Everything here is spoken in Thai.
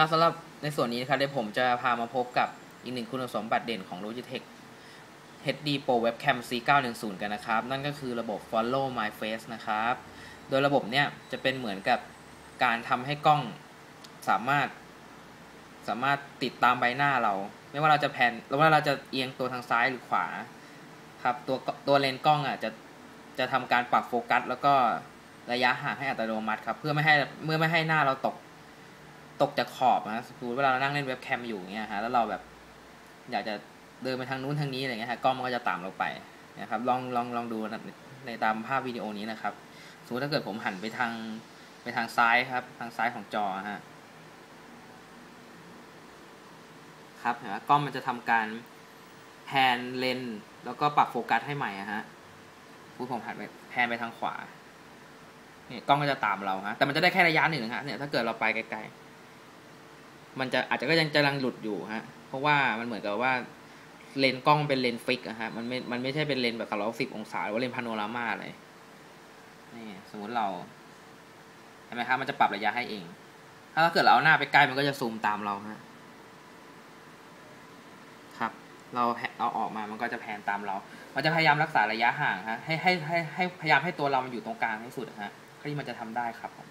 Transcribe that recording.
ครับสำหรับในส่วนนี้นะครับเดี๋ยวผมจะพามาพบกับอีกหนึ่งคุณสมบัติเด่นของ Logitech HD Pro Webcam C910 กันนะครับ นั่นก็คือระบบ Follow My Face นะครับ โดยระบบเนี้ยจะเป็นเหมือนกับการทำให้กล้องสามารถ สามารถติดตามใบหน้าเรา ไม่ว่าเราจะแพนหรือว่าเราจะเอียงตัวทางซ้ายหรือขวาครับตัวตัวเลนส์กล้องอะจะจะทำการปรับโฟกัส แล้วก็ระยะห่างให้อัตโนมัติครับ เพื่อไม่ให้เมื่อไม่ให้หน้าเราตก ตกจากขอบนะสมมติเวลาเรานั่งเล่นเว็บแคมอยู่เงี้ยฮะแล้วเราแบบ อยากจะเดินไปทางนู้นทางนี้อะไรเงี้ยฮะกล้องมันก็จะตามเราไปนะครับลองลองลองดูในตามภาพวิดีโอนี้นะครับสมมติถ้าเกิดผมหันไปทางไปทางซ้ายครับ ทางซ้ายของจอฮะครับเห็นไหมกล้องมันจะทำการแพนเลนแล้วก็ปรับโฟกัสให้ใหม่อะฮะพูดผมหันไปแพนไปทางขวาเนี่ยกล้องก็จะตามเราฮะแต่มันจะได้แค่ระยะหนึ่งฮะเนี่ยถ้าเกิดเราไปไกลๆ มันจะอาจจะก็ยังจะลังหลุดอยู่ฮะ เพราะว่ามันเหมือนกับว่าเลนกล้องเป็นเลนฟิกอะฮะ มันไม่ มันไม่ใช่เป็นเลนแบบสามร้อยสิบองศาหรือว่าเลนพาโนรามาเลยนี่สมมติเราเห็นไหมครับ มันจะปรับระยะให้เอง ถ้าเกิดเราเอาหน้าไปใกล้มันก็จะซูมตามเราฮะ ครับ เราเอาออกมา มันก็จะแพนตามเรา มันจะพยายามรักษาระยะห่างฮะ ให้ให้ให้ให้พยายามให้ตัวเรามันอยู่ตรงกลางที่สุดฮะที่มันจะทำได้ครับผม